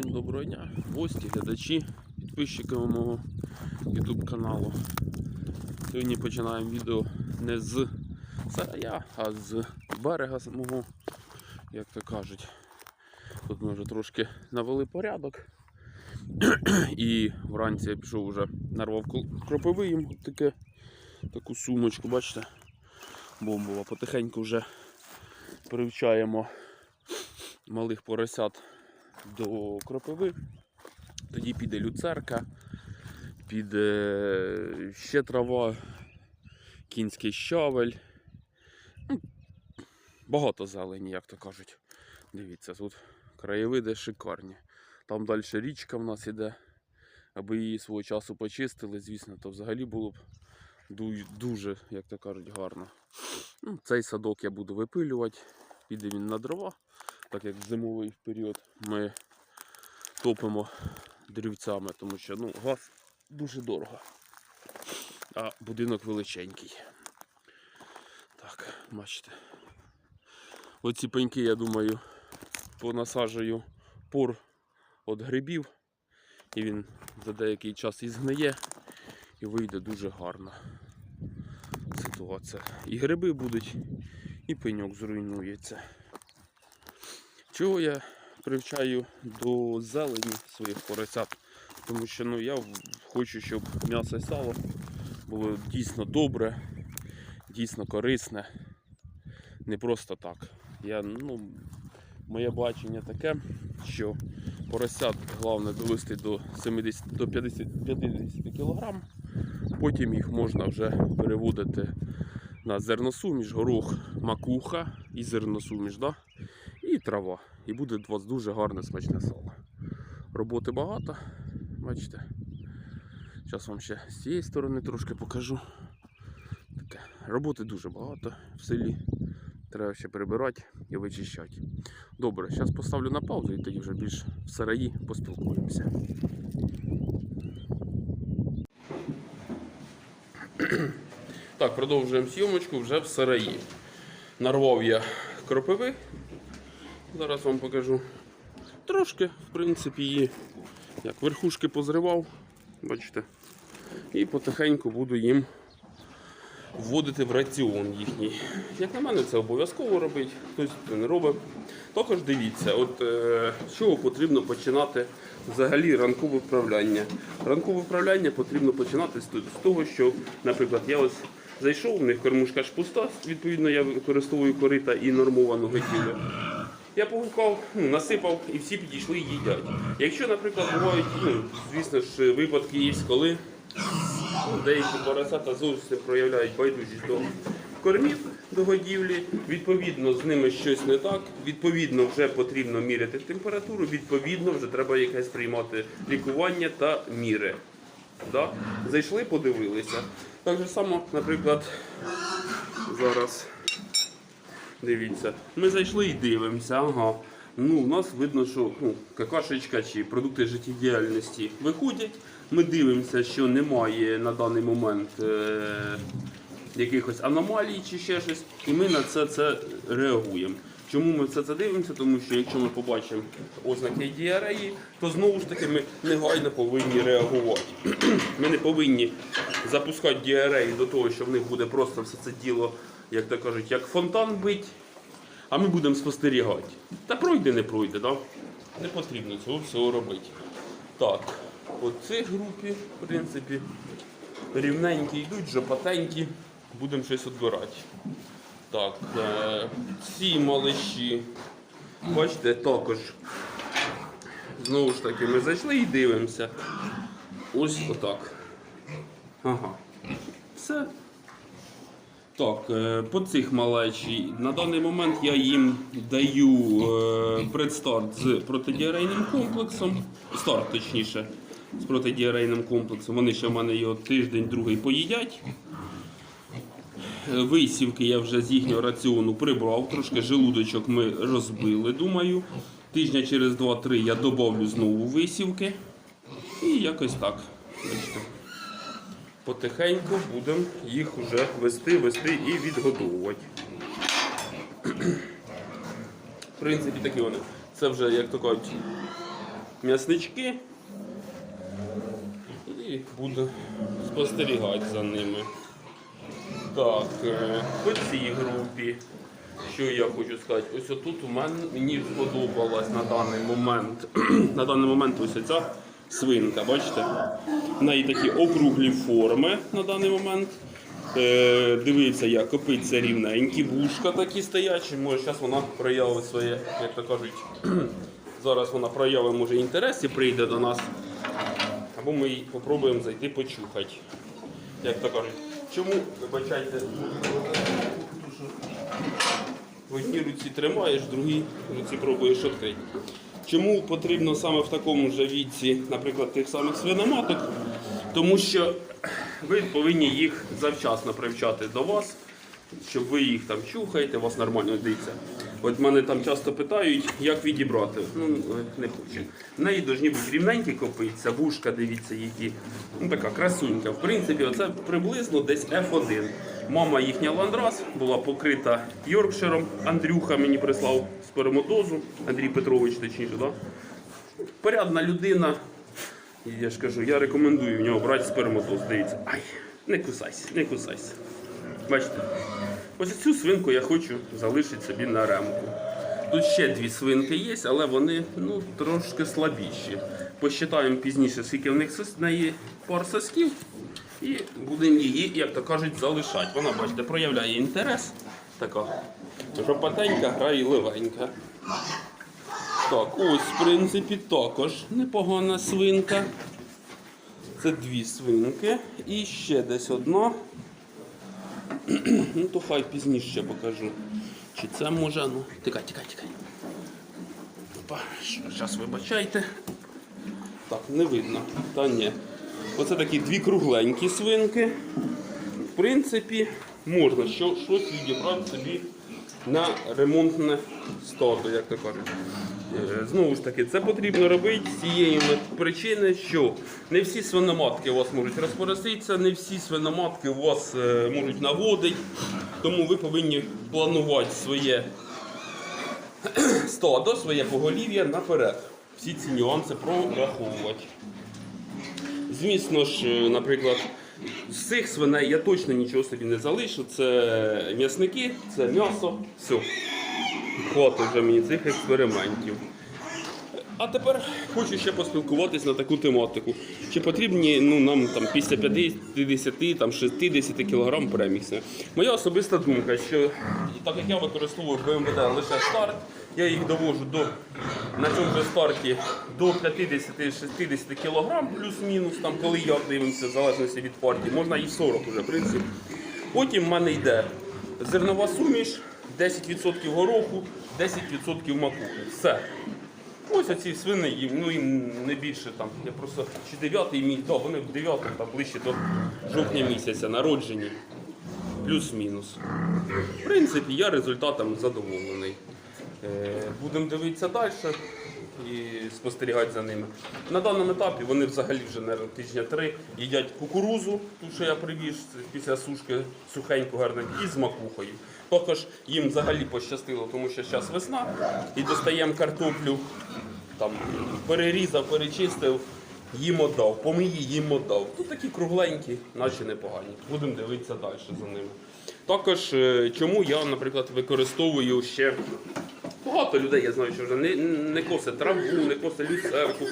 Всім доброго дня, гості, глядачі, підписчики мого YouTube каналу. Сьогодні починаємо відео не з сарая, а з берега самого, як то кажуть. Тут ми вже трошки навели порядок. І вранці я пішов вже нарвав кропиви їм таке, таку сумочку, бачите, бомбова. Потихеньку вже привчаємо малих поросят до кропиви. Тоді піде люцерка, піде ще трава, кінський щавель. Ну, Багато зелені, як то кажуть. Дивіться, тут краєвиди шикарні. Там далі річка в нас іде. Аби її свого часу почистили, звісно, то взагалі було б дуже, як то кажуть, гарно. Ну, цей садок я буду випилювати, піде він на дрова, так як в зимовий період ми топимо дрівцями, тому що ну, газ дуже дорого. А будинок величенький. Так, бачите. Оці пеньки, я думаю, понасаджую пор від грибів. І він за деякий час і згниє і вийде дуже гарна ситуація. І гриби будуть, і пеньок зруйнується. Чого я привчаю до зелені своїх поросят? Тому що ну, я хочу, щоб м'ясо і сало було дійсно добре, дійсно корисне. Не просто так. Я, ну, моє бачення таке, що поросят головне довести до 70 до 50, 50 кг, потім їх можна вже переводити на зерносуміш, горох, макуха і зерносуміш, да? І трава. І буде у вас дуже гарне смачне сало. Роботи багато, бачите. Зараз вам ще з цієї сторони трошки покажу. Таке. Роботи дуже багато в селі. Треба ще прибирати і вичищати. Добре, зараз поставлю на паузу і тоді вже більш в сараї поспілкуємося. Так, продовжуємо зйомочку вже в сараї. Нарвав я кропиви. Зараз вам покажу. Трошки, в принципі, її як верхушки позривав, бачите. І потихеньку буду їм вводити в раціон їхній. Як на мене, це обов'язково робити, хтось це не робить. Також дивіться, от е, з чого потрібно починати взагалі ранкове вправляння. Ранкове вправляння потрібно починати з того, що, наприклад, я ось зайшов, у них кормушка ж пуста, відповідно, я використовую корита і нормовану готівлю. Я погукав, ну, насипав і всі підійшли і їдять. Якщо, наприклад, бувають, ну, звісно ж, випадки є, коли ну, деякі поросята зовсім проявляють байдужість до кормів до годівлі, відповідно, з ними щось не так, відповідно, вже потрібно міряти температуру, відповідно, вже треба якесь приймати лікування та міри. Да? Зайшли, подивилися. Так же само, наприклад, зараз. Дивіться, ми зайшли і дивимося. Ага. Ну, у нас видно, що ну, какашечка чи продукти життєдіяльності виходять. Ми дивимося, що немає на даний момент е- якихось аномалій чи ще щось, і ми на це, це реагуємо. Чому ми все це дивимося? Тому що якщо ми побачимо ознаки діареї, то знову ж таки ми негайно повинні реагувати. Ми не повинні запускати діареї до того, що в них буде просто все це діло, як то кажуть, як фонтан бить, а ми будемо спостерігати. Та пройде, не пройде, да? не потрібно цього всього робити. Так, по цій групі, в принципі, рівненькі йдуть, жопатенькі, будемо щось відбирати. Так, е, ці малиші, бачите, також. Знову ж таки, ми зайшли і дивимося. Ось отак. Ага. Все. Так, е, по цих малечі. На даний момент я їм даю е, предстарт з протидіарейним комплексом. Старт, точніше, з протидіарейним комплексом. Вони ще в мене його тиждень, другий поїдять. Е, Висівки я вже з їхнього раціону прибрав, трошки желудочок ми розбили, думаю. Тижня через 2-3 я додавлю знову висівки. І якось так. Бачите. Потихеньку будемо їх вже вести, вести і відгодовувати. В принципі, такі вони. Це вже, як то кажуть, м'яснички і буду спостерігати за ними. Так, е, по цій групі, що я хочу сказати, ось тут у мене мені сподобалась на даний момент. на даний момент ось ця свинка, бачите? В неї такі округлі форми на даний момент. Е, дивіться, як копиться рівненькі, вушка такі стоячі. Може, зараз вона проявить своє, як то кажуть, зараз вона проявить може інтерес і прийде до нас. Або ми їй попробуємо зайти почухати. Як то кажуть. Чому, вибачайте, в одній руці тримаєш, в другій руці пробуєш відкрити. Чому потрібно саме в такому ж віці, наприклад, тих самих свиноматок? Тому що ви повинні їх завчасно привчати до вас, щоб ви їх там чухаєте, у вас нормально дивиться. От мене там часто питають, як відібрати. Ну, не хоче. В неї повинні бути рівненькі копитися, вушка, дивіться, які. Ну, така красунька. В принципі, оце приблизно десь F1. Мама їхня ландрас була покрита Йоркширом. Андрюха мені прислав сперматозу, Андрій Петрович, точніше, да? порядна людина. І я ж кажу, я рекомендую в нього брати сперматоз. Дивіться, ай, не кусайся, не кусайся. Бачите, ось цю свинку я хочу залишити собі на ремку. Тут ще дві свинки є, але вони ну, трошки слабіші. Посчитаємо пізніше, скільки в них неї пар сосків. І будемо її, як то кажуть, залишати. Вона, бачите, проявляє інтерес. Така жопатенька, грає ливенька. Так, ось, в принципі, також непогана свинка. Це дві свинки. І ще десь одна. ну, то хай пізніше покажу. Чи це може, ну, тікай, тікай, тікай. Зараз вибачайте. Так, не видно. Та ні. Оце такі дві кругленькі свинки. В принципі, можна що, щось відібрати собі на ремонтне стадо, як то кажуть. Е, Знову ж таки, це потрібно робити з цієї причини, що не всі свиноматки у вас можуть розпороситися, не всі свиноматки у вас е, можуть наводити, тому ви повинні планувати своє стадо, своє поголів'я наперед. Всі ці нюанси прораховувати. Звісно ж, е, наприклад, з цих свиней я точно нічого собі не залишу. Це м'ясники, це м'ясо, все. Хватить вже мені цих експериментів. А тепер хочу ще поспілкуватись на таку тематику. Чи потрібні ну, нам там, після 50, там, 60 кг премікси? Моя особиста думка, що так як я використовую БМВД лише старт, я їх довожу до, на цьому же старті до 50-60 кг, плюс-мінус, там, коли як дивимося, в залежності від партії, можна і 40 вже, в принципі. Потім в мене йде зернова суміш, 10% гороху, 10% макухи. Все. Ось оці свини, ну їм не більше там. Я просто чи 9 мій, да, вони в 9 там ближче до жовтня місяця народжені. Плюс-мінус. В принципі, я результатом задоволений. Е, Будемо дивитися далі і спостерігати за ними. На даному етапі вони взагалі вже на тижня три їдять кукурузу, ту, що я привіз після сушки сухеньку гарненьку, і з макухою. Також їм взагалі пощастило, тому що зараз весна і достаємо картоплю, там, перерізав, перечистив, їм отдав, помиї їм отдав. Тут такі кругленькі, наче непогані. Будемо дивитися далі за ними. Також е, чому я, наприклад, використовую ще Багато людей, я знаю, що вже не, не косить траву, не косить люцерку,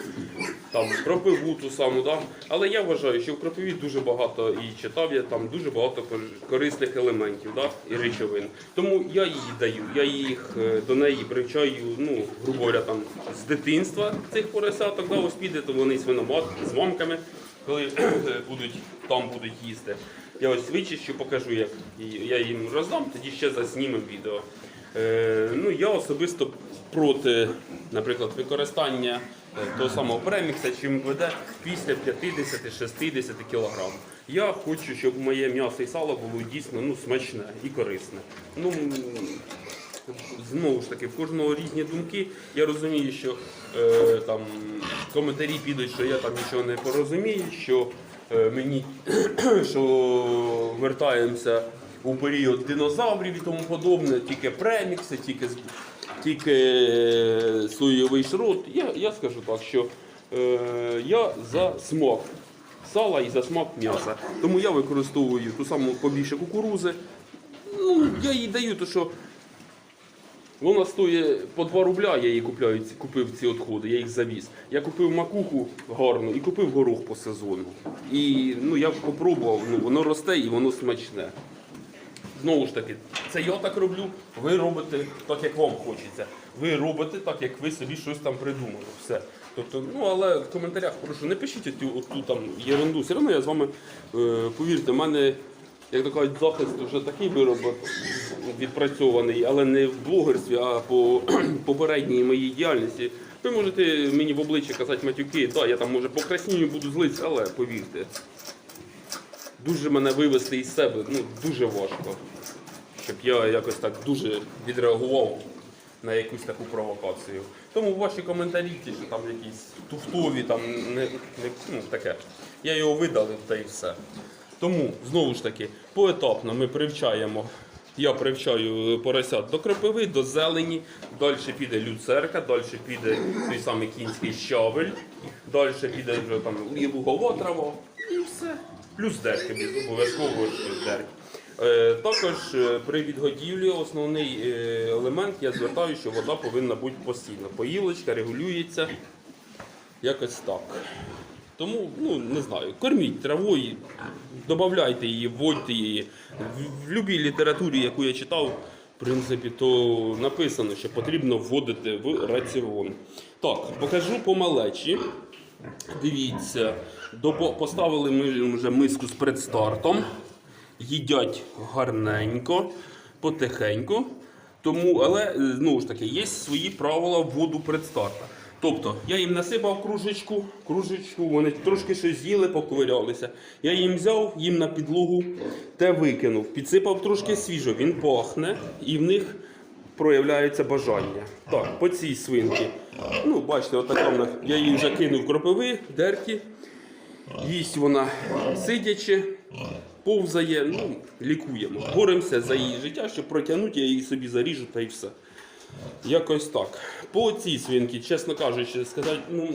там, кропиву ту саму. Да? Але я вважаю, що в кропиві дуже багато і читав я там дуже багато корисних елементів да? і речовин. Тому я її даю, я їх е, до неї привчаю, ну, грубо говоря, там, з дитинства цих поросяток, да? ось піде, вони свиномат з мамками, коли будуть, там будуть їсти. Я ось вичищу, покажу, як я їм роздам, тоді ще заснімемо відео. Е, ну, я особисто проти, наприклад, використання е, того самого премікса, чим веде після 50-60 кг. Я хочу, щоб моє м'ясо і сало було дійсно ну, смачне і корисне. Ну, Знову ж таки, в кожного різні думки. Я розумію, що е, там коментарі підуть, що я там нічого не порозумію, що е, мені що вертаємося у період динозаврів і тому подобне, тільки премікси, тільки тільки е, соєвий шрот, я, я скажу так, що е, я за смак сала і за смак м'яса. Тому я використовую ту саму побільше кукурузи. Ну, я їй даю, то що вона стоїть по 2 рубля, я її купляю, купив ці відходи, я їх завіз. Я купив макуху гарну і купив горох по сезону. І ну, я попробував, ну, воно росте і воно смачне. Знову ж таки, це я так роблю, ви робите так, як вам хочеться. Ви робите так, як ви собі щось там придумали. Все. Тобто, ну але в коментарях прошу, не пишіть оту, оту там єрунду. Все одно я з вами, е, повірте, в мене, як то кажуть, захист вже такий виробок відпрацьований, але не в блогерстві, а по попередній моїй діяльності. Ви можете мені в обличчя казати матюки, да, я там може покраснію, буду злитися, але повірте, дуже мене вивести із себе ну, дуже важко. Щоб я якось так дуже відреагував на якусь таку провокацію. Тому ваші коментарі, що там якісь туфтові, там не, не ну, таке. Я його видалив та і все. Тому, знову ж таки, поетапно ми привчаємо. Я привчаю поросят до кропиви, до зелені, далі піде люцерка, далі піде той самий кінський щавель, далі піде вже там лугова трава і все. Плюс дерки, обов'язково плюс дерки. Е, Також е, при відгодівлі основний е, елемент я звертаю, що вода повинна бути постійно. Поїлочка регулюється якось так. Тому, ну не знаю, корміть травою, додавайте її, вводьте її. В будь-якій літературі, яку я читав, в принципі, то написано, що потрібно вводити в раціон. Так, покажу по малечі. Дивіться, поставили ми вже миску з предстартом. Їдять гарненько, потихеньку. Тому, але е, знову ж таки, є свої правила вводу предстарта. Тобто я їм насипав кружечку, кружечку, вони трошки щось з'їли, поковирялися. Я їм взяв їм на підлогу те викинув, підсипав трошки свіжо, він пахне і в них проявляється бажання. Так, по цій свинці. Ну, бачите, отака в. Я її вже кинув кропиви, дерті. Їсть вона сидячи, повзає, ну, лікуємо. Боремося за її життя, щоб протягнути, я її собі заріжу та й все. Якось так. По цій свинці, чесно кажучи, сказати, ну,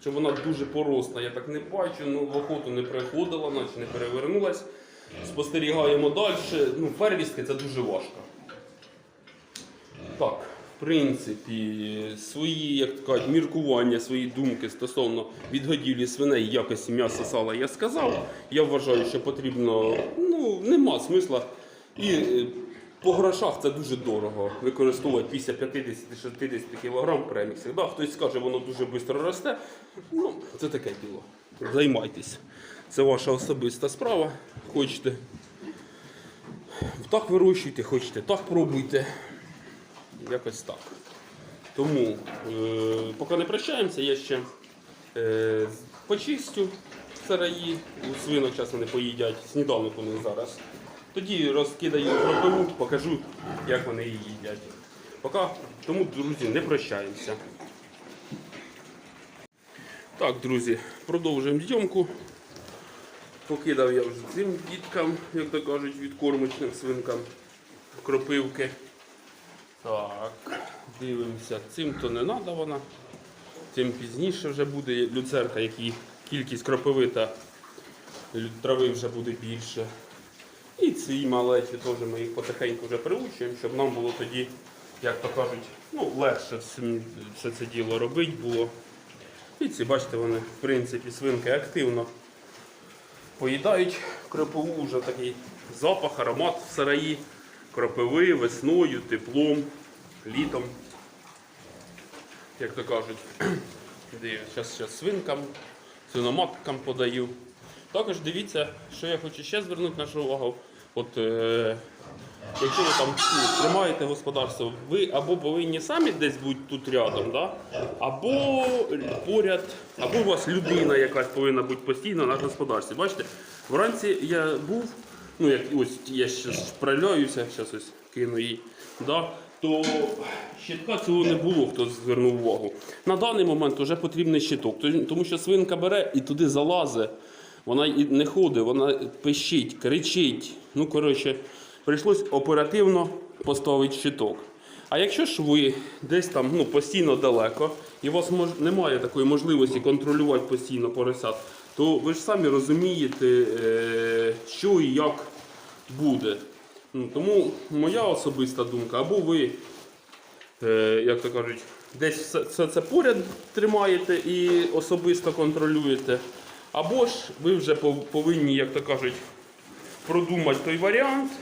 що вона дуже поросна, я так не бачу, ну, в охоту не приходила, наче не перевернулась. Спостерігаємо далі. Ну, первістки це дуже важко. Так, в принципі, свої, як кажуть, міркування, свої думки стосовно відгодівлі свиней, якості м'яса сала я сказав. Я вважаю, що потрібно, ну, нема смисла. І е, по грошах це дуже дорого. Використовувати після 50-60 кг в преміксах. Да, хтось скаже, воно дуже швидко росте. Ну, це таке діло. Займайтесь. Це ваша особиста справа. Хочете. Так вирощуйте, хочете, так пробуйте. Якось так. Тому, е, поки не прощаємося, я ще е, почистю сараї, у свинок зараз вони поїдять, сніданок у них зараз. Тоді розкидаю кропиву, покажу, як вони її їдять. Поки, тому, друзі, не прощаємося. Так, друзі, продовжуємо зйомку. Покидав я вже цим діткам, як то кажуть, відкормочним свинкам кропивки. Так, дивимося. Цим то не треба вона. Цим пізніше вже буде люцерка, якій кількість кропиви та трави вже буде більше. І ці малечі теж ми їх потихеньку вже приучуємо, щоб нам було тоді, як то кажуть, ну, легше все це діло робити було. І ці, бачите, вони, в принципі, свинки активно поїдають кропиву, вже такий запах, аромат в сараї, кропиви весною, теплом, літом. Як то кажуть, зараз, зараз свинкам, свиноматкам подаю. Також дивіться, що я хочу ще звернути нашу увагу. От, е, якщо ви там ну, тримаєте господарство, ви або повинні самі десь бути тут рядом, да? або поряд, або у вас людина якась повинна бути постійно на господарстві. Бачите, вранці я був, ну як ось я ще справляюся, зараз ось кину їй. Да? То щитка цього не було, хто звернув увагу. На даний момент вже потрібний щиток, тому що свинка бере і туди залазить. Вона і не ходить, вона пищить, кричить. Ну, коротше, прийшлось оперативно поставити щиток. А якщо ж ви десь там ну, постійно далеко, і у вас мож... немає такої можливості контролювати постійно поросят, то ви ж самі розумієте, е, що і як буде. Ну, тому моя особиста думка, або ви, е, як то кажуть, десь все, це поряд тримаєте і особисто контролюєте, або ж ви вже повинні, як то кажуть, продумати той варіант,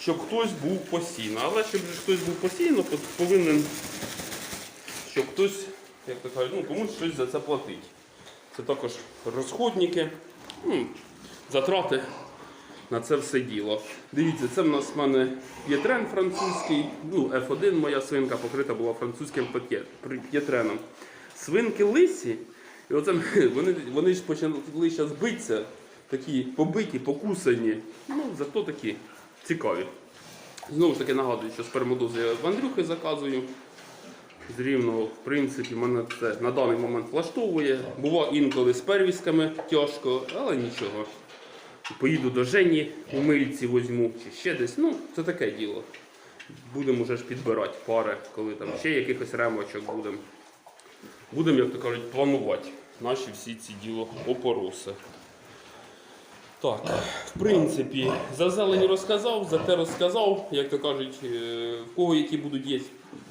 щоб хтось був постійно. Але щоб хтось був постійно, повинен, щоб хтось, як то кажуть, ну, комусь щось за це платить. Це також розходники, затрати на це все діло. Дивіться, це в нас в мене п'єтрен французький, ну, F1 моя свинка покрита була французьким п'єтреном. Свинки лисі, і оце вони, вони ж почали зараз битися, такі побиті, покусані, ну, зато такі цікаві. Знову ж таки нагадую, що спермодози я в Андрюхи заказую. З рівного, в принципі, мене це на даний момент влаштовує. Бува інколи з первісками тяжко, але нічого. Поїду до Жені у мильці возьму чи ще десь. Ну, це таке діло. Будемо вже ж підбирати пари, коли там ще якихось ремочок будемо. Будемо, як то кажуть, планувати наші всі ці діло опороси. Так, в принципі, за зелень розказав, за те розказав. Як то кажуть, е, в кого які будуть є,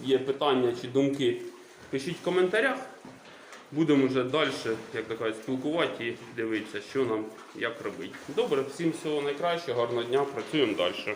є питання чи думки, пишіть в коментарях. Будемо вже далі, як то кажуть, спілкувати і дивитися, що нам як робити. Добре, всім всього найкращого, гарного дня, працюємо далі.